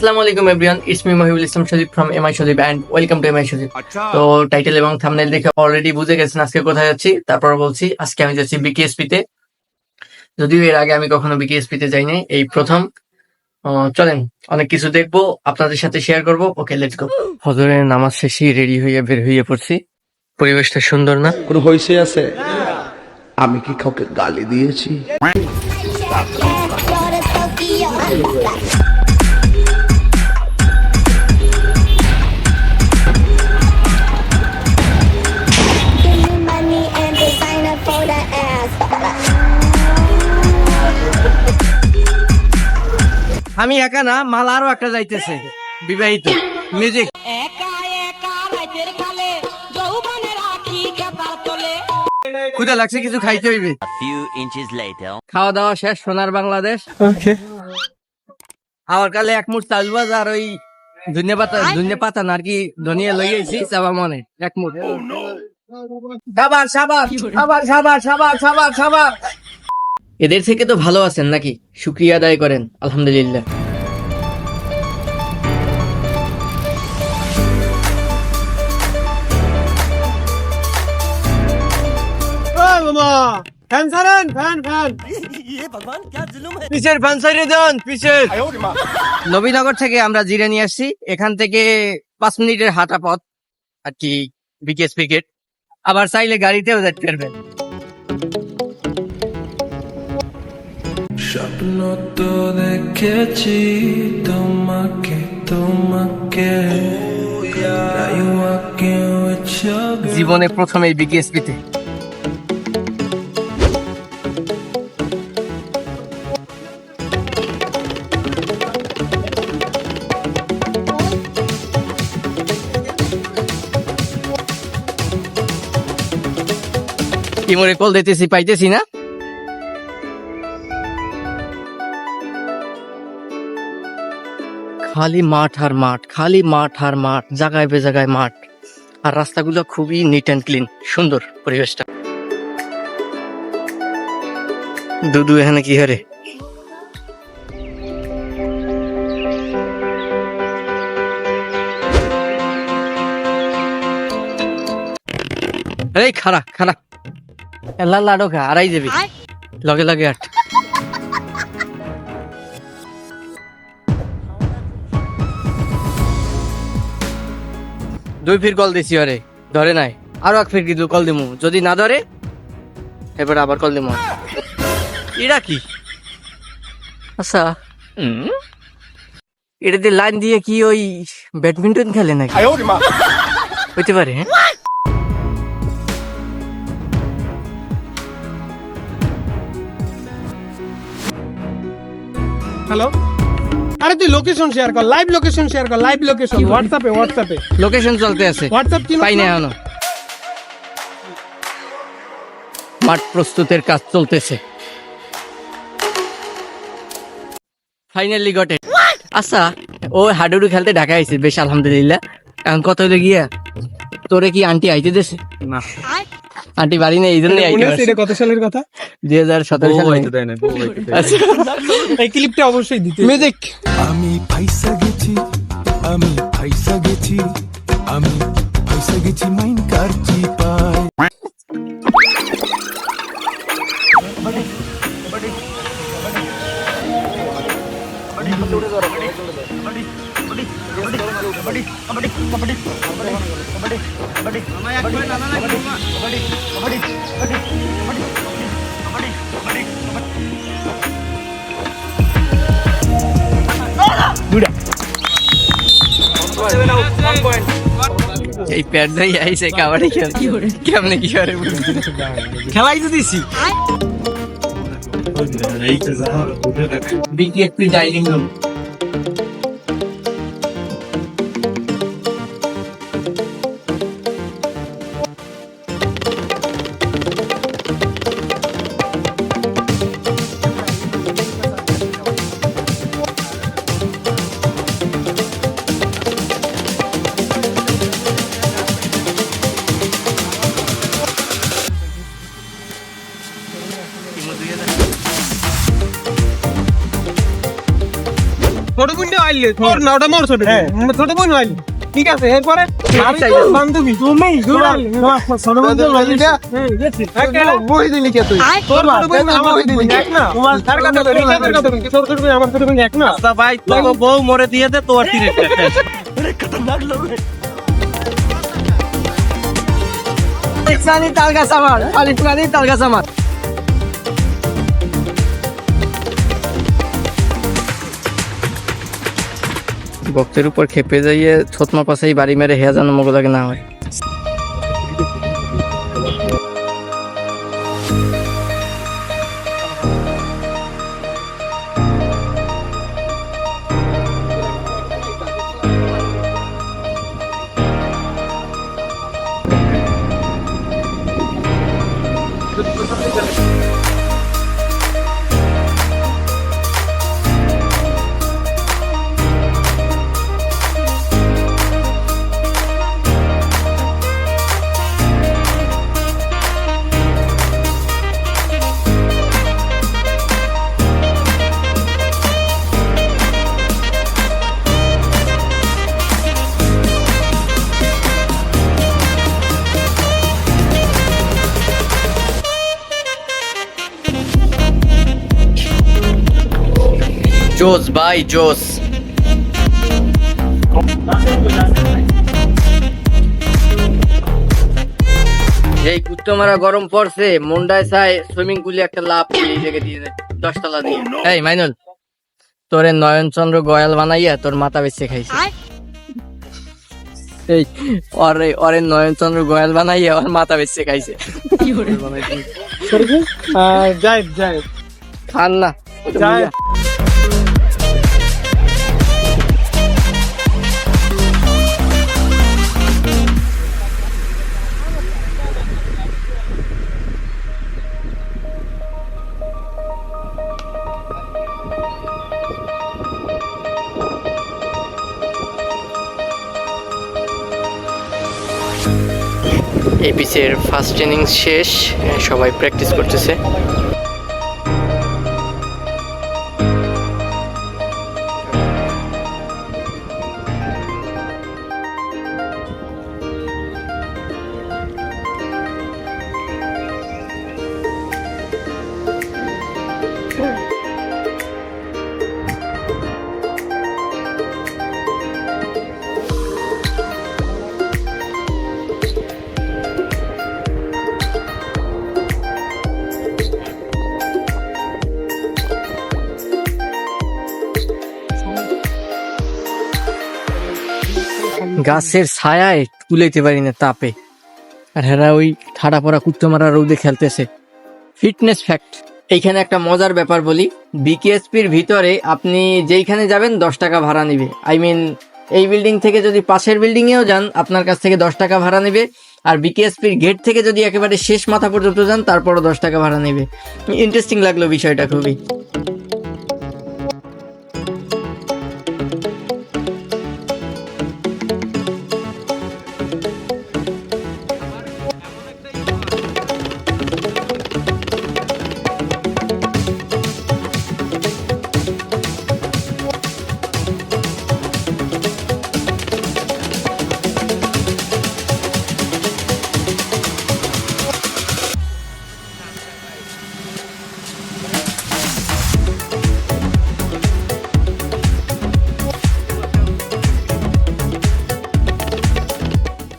আসসালামু আলাইকুম everyone it's me Mohibul Islam Sajib from MI Sajib and welcome to MI Sajib তো title এবং thumbnail দেখে already বুঝে গেছেন আজকে কোথায় যাচ্ছি। তারপর বলছি আজকে আমি যাচ্ছি বিকেএসপি তে। যদিও এর আগে আমি কখনো বিকেএসপি তে যাইনি এই প্রথম। আহ, চলেন অনেক কিছু দেখব আপনাদের সাথে শেয়ার করব। ওকে লেটস গো ফজরের নামাজ শেষে রেডি হয়ে বের হয়ে পড়ছি। পরিবেশটা সুন্দর না? কোনো হয়েছে আছে? আমি কি কাউকে গালি দিয়েছি? আমি একা না মাল আরও একটা যাইতেছে। বিবাহিত। মিউজিক ক্ষুদা লাগছে কিছু খাইতে হইবে। Few inches later. খাওয়া দাওয়া শেষ সোনার বাংলাদেশ। আমার কালে এক মুঠ চাল বাজ আর ওই ধনিয়া পাতা ধনিয়া পাতা না আর কি ধনিয়া লই আইছি চাবা মনে। এক মুঠ। সাবার সাবার সাবার সাবার সাবার সাবার এদের থেকে তো ভালো আছেন নাকি? শুক্রিয়া আদায় করেন আলহামদুলিল্লাহ। ফ্যান সারেন ফ্যান ফ্যান পিছের ফ্যান সাইরে দেন পিছের। নবীনগর থেকে আমরা জিরে নিয়ে আসছি। এখান থেকে পাঁচ মিনিটের হাঁটা পথ আর কি বিকেএস ক্রিকেট আবার চাইলে গাড়িতেও যেতে পারবেন। স্বপ্ন তো দেখেছি তোমাকে তোমাকে. জীবনে প্রথম বিকেএসপিতে ইমরে কল দিতেছি পাইতেছি না? খালি মাঠ আর মাঠ খালি মাঠ আর মাঠ জায়গায় বে জায়গায় মাঠ। আর রাস্তাগুলো খুবই নিট অ্যান্ড ক্লিন সুন্দর পরিবেশটা। দুদু এখানে কি হরে? এই খারা খারা এলা লাডো খা আড়াই যাবি। লগে লগে আট। দুই ফির কল দিছি আরে ধরে নাই। আরও এক ফির কিন্তু কল দিমু। যদি না ধরে এবার আবার কল দিমু। এটা কি? আচ্ছা। এটা দিয়ে লাইন দিয়ে কি ওই ব্যাডমিন্টন খেলে নাকি? হইতে পারে হ্যাঁ? হ্যালো আরে তুই লোকেশন শেয়ার কর লাইভ লোকেশন শেয়ার কর লাইভ লোকেশন হোয়াটসঅ্যাপে হোয়াটসঅ্যাপে লোকেশন চলতে আছে। হোয়াটসঅ্যাপ কি পাই না এখনও। মাঠ প্রস্তুতের কাজ চলতেছে। ফাইনালি গটে আচ্ছা ও হাডুডু খেলতে ঢাকা আইছে বেশ আলহামদুলিল্লাহ। এখন কত হইল গিয়া? তোরে কি আন্টি আইতে দেছে? না। আন্টি বাড়ি নেই এই জন্যই এটা কত সালের কথা? দুই হাজার সতেরো সালে। এই ক্লিপটা অবশ্যই দিতে। মিউজিক আমি ফাইসা গেছি আমি ফাইসা গেছি আমি ফাইসা গেছি মাইন কারচি এই প্যাড ধরে আইছে কাবাডি খেল। কেমনে কি করে? খেলাই তো দিছি। বিকেএসপি ডাইনিং রুম আইলে তোর না ওটা মোর ছোট ছোট বোন আইলে। ঠিক আছে এরপরে আমি বান্ধবী। তুমি ছোট বোন বই দিলি কে তুই। তোর ছোট বোন আমার বই দিলি এক না। তার তার কথা তোর ছোট বোন আমার ছোট বোন এক না। ভাই তোকে বউ মরে দিয়ে দে তোর তীরে ইসলানি তাল গাছ আমার। আলিফুলানি তাল গাছ আমার। ভক্তের উপর খেপে যাইয়ে ছতমা পাশাই বাড়ি মেরে হেয়া যেন মগলাকে না হয়। জোস ভাই জোস। এই কুত্তমারা গরম পড়ছে মুন্ডায় চাই সুইমিং পুলে একটা লাভ জায়গায় দিয়ে দশতলা দিয়ে। এই মাইনুল তোরে নয়নচন্দ্র গয়াল বানাইয়া তোর মাথা বেচে খাইছে। এই ওরে ওরে নয়নচন্দ্র গয়াল বানাইয়া ওর মাথা বেচে খাইছে। যাই যাই। খান না। পিচের ফার্স্ট ট্রেনিং শেষ সবাই প্র্যাকটিস করতেছে। গাছের ছায়ায় তুলাইতে পারি না তাপে। আর হেরা ওই ঠাডা পড়া কুত্তো মারা রোদে খেলতেছে। Fitness fact. এইখানে একটা মজার ব্যাপার বলি। বিকেএসপির ভিতরে আপনি যেইখানে যাবেন দশ টাকা ভাড়া নিবে। আই মিন এই বিল্ডিং থেকে যদি পাশের বিল্ডিংয়েও যান, আপনার কাছ থেকে দশ টাকা ভাড়া নেবে। আর বিকেএসপির গেট থেকে যদি একেবারে শেষ মাথা পর্যন্ত যান, তারপরও দশ টাকা ভাড়া নেবে। ইন্টারেস্টিং লাগল বিষয়টা খুবই।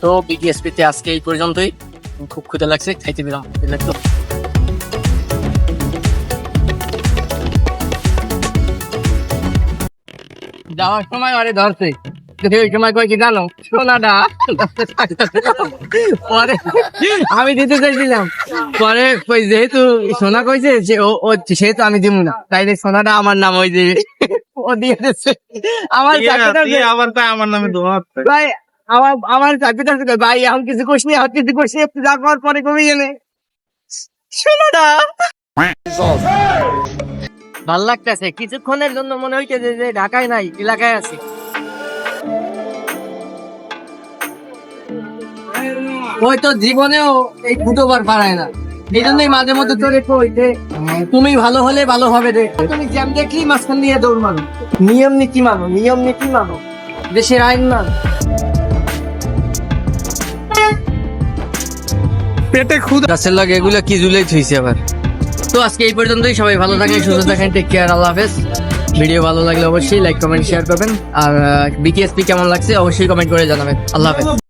তো বিটিএসপি তে আজকে এই পর্যন্তই। খুব ক্ষুদে লাগছে, খাইতে লাগতো যাওয়ার সময় আরে ধরছে। ওই সময় কয় কি জানো সোনাটা পরে আমি দিতে চাইছিলাম। পরে যেহেতু সোনা কইছে যে ও ও সেহেতু আমি দিব না। তাই সোনাটা আমার নাম হয়ে যাবে ও দিয়ে দিচ্ছে আমার আবার তাই আমার নামে ভাই আমার আমার চাকরিটা ভাই এখন কিছু কোশ নেই আর কিছু নেই আপনি যা করার পরে কমে গেলে। না ভালো লাগতেছে। কিছুক্ষণের জন্য মনে হইতেছে যে ঢাকায় নাই এলাকায় আছি। ওই তো জীবনেও এই ফুটোবার পারায় না। এই জন্যই মাঝে মধ্যে তোরে কই যে তুমি ভালো হলে ভালো হবে রে। তুমি জ্যাম দেখলি মাঝখান দিয়ে দৌড় মারো। নিয়ম নীতি মানো নিয়ম নীতি মানো। দেশের আইন মানো পেটে খুদ গাছের লাগে এগুলো কি জুলাই থইছে আবার। তো আজকে এই পর্যন্তই সবাই ভালো থাকেন সুস্থ থাকেন টেক কেয়ার আল্লাহ হাফেজ। ভিডিও ভালো লাগলে অবশ্যই লাইক কমেন্ট শেয়ার করবেন। আর বিকেএসপি কেমন লাগছে অবশ্যই কমেন্ট করে জানাবেন। আল্লাহ হাফেজ।